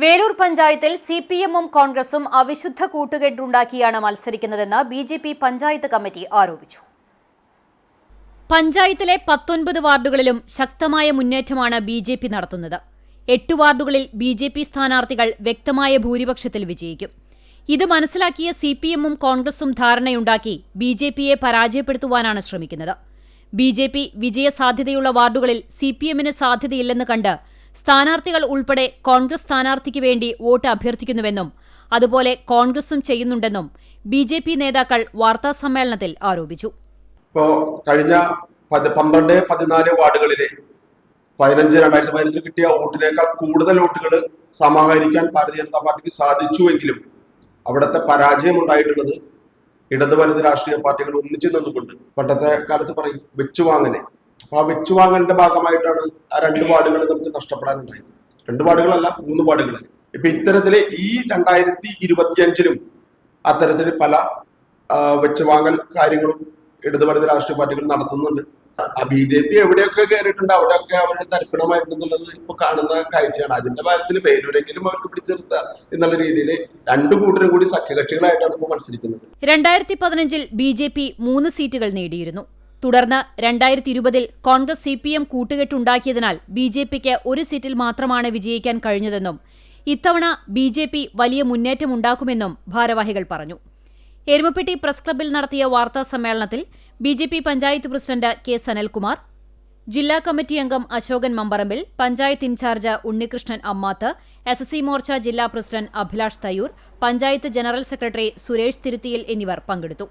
വേലൂർ പഞ്ചായത്തിൽ C P എമ്മും കോൺഗ്രസും അവിശുദ്ധ കൂട്ടുകെട്ടുണ്ടാക്കിയാണ് മത്സരിക്കുന്നതെന്ന് B J P panchayat committee ആരോപിച്ചു. പഞ്ചായത്തിലെ പത്തൊൻപത് വാർഡുകളിലും ശക്തമായ മുന്നേറ്റമാണ് ബി ജെ പി നടത്തുന്നത്. എട്ട് വാർഡുകളിൽ ബി ജെ പി സ്ഥാനാർത്ഥികൾ വ്യക്തമായ ഭൂരിപക്ഷത്തിൽ വിജയിക്കും. ഇത് മനസ്സിലാക്കിയ സി പി എമ്മും കോൺഗ്രസും ധാരണയുണ്ടാക്കി ബി ജെ പിയെ പരാജയപ്പെടുത്തുവാനാണ് ശ്രമിക്കുന്നത്. ബി ജെ പി വിജയസാധ്യതയുള്ള വാർഡുകളിൽ സി പി എമ്മിന് സാധ്യതയില്ലെന്ന് കണ്ട് സ്ഥാനാർത്ഥികൾ ഉൾപ്പെടെ കോൺഗ്രസ് സ്ഥാനാർത്ഥിക്ക് വേണ്ടി വോട്ട് അഭ്യർത്ഥിക്കുന്നുവെന്നും അതുപോലെ കോൺഗ്രസും ചെയ്യുന്നുണ്ടെന്നും ബി ജെ പി നേതാക്കൾ വാർത്താസമ്മേളനത്തിൽ ആരോപിച്ചു. ഇപ്പോ കഴിഞ്ഞ പന്ത്രണ്ട് പതിനാല് വാർഡുകളിലെ പതിനഞ്ച് രണ്ടായിരത്തി പതിനഞ്ചിൽ കിട്ടിയ വോട്ടിനേക്കാൾ കൂടുതൽ വോട്ടുകൾ സമാഹരിക്കാൻ ഭാരതീയ ജനതാ പാർട്ടിക്ക് സാധിച്ചുവെങ്കിലും അവിടുത്തെ പരാജയം ഉണ്ടായിട്ടുള്ളത് ഇടതുവലത് രാഷ്ട്രീയ പാർട്ടികൾ ഒന്നിച്ചു നിന്നുകൊണ്ട് പണ്ടത്തെ കാലത്ത് പറയും വെച്ചുവാങ്ങനെ ആ വെച്ചുവാങ്ങലിന്റെ ഭാഗമായിട്ടാണ് ആ രണ്ട് വാർഡുകൾ നമുക്ക് നഷ്ടപ്പെടാനുണ്ടായത്. രണ്ട് വാർഡുകളല്ല മൂന്ന് വാർഡുകൾ ഇപ്പൊ ഇത്തരത്തിൽ ഈ രണ്ടായിരത്തി ഇരുപത്തിയഞ്ചിലും അത്തരത്തിൽ പല വെച്ചു വാങ്ങൽ കാര്യങ്ങളും ഇടത് രാഷ്ട്രീയ പാർട്ടികൾ നടത്തുന്നുണ്ട്. ആ ബി ജെ പി എവിടെയൊക്കെ കയറിയിട്ടുണ്ട് അവിടെയൊക്കെ അവരുടെ തരിപ്പണമായിട്ടുണ്ടെന്നുള്ളത് ഇപ്പൊ കാണുന്ന കാഴ്ചയാണ്. അതിന്റെ കാര്യത്തിൽ പേരൂരെങ്കിലും അവർക്ക് പിടിച്ചെടുത്ത എന്നുള്ള രീതിയിൽ രണ്ടു കൂട്ടരും കൂടി സഖ്യകക്ഷികളായിട്ടാണ് ഇപ്പോൾ മത്സരിക്കുന്നത്. രണ്ടായിരത്തി പതിനഞ്ചിൽ ബി ജെ പി മൂന്ന് സീറ്റുകൾ നേടിയിരുന്നു. തുടർന്ന് രണ്ടായിരത്തി ഇരുപതിൽ കോൺഗ്രസ് സി പി എം കൂട്ടുകെട്ടുണ്ടാക്കിയതിനാൽ ബി ജെ പിക്ക് ഒരു സീറ്റിൽ മാത്രമാണ് വിജയിക്കാൻ കഴിഞ്ഞതെന്നും ഇത്തവണ ബി ജെ പി വലിയ മുന്നേറ്റമുണ്ടാക്കുമെന്നും ഭാരവാഹികൾ പറഞ്ഞു. എരുമപ്പെട്ടി പ്രസ് ക്ലബ്ബിൽ നടത്തിയ വാർത്താ സമ്മേളനത്തിൽ B J P panchayat president K Sanalkumar ജില്ലാ കമ്മിറ്റി അംഗം Ashokan Mamparambil panchayat in-charge Unnikrishnan Ammath S S C Morcha ജില്ലാ president Abhilash Thayyur panchayat general secretary Suresh Thiruthiyil എന്നിവർ പങ്കെടുത്തു.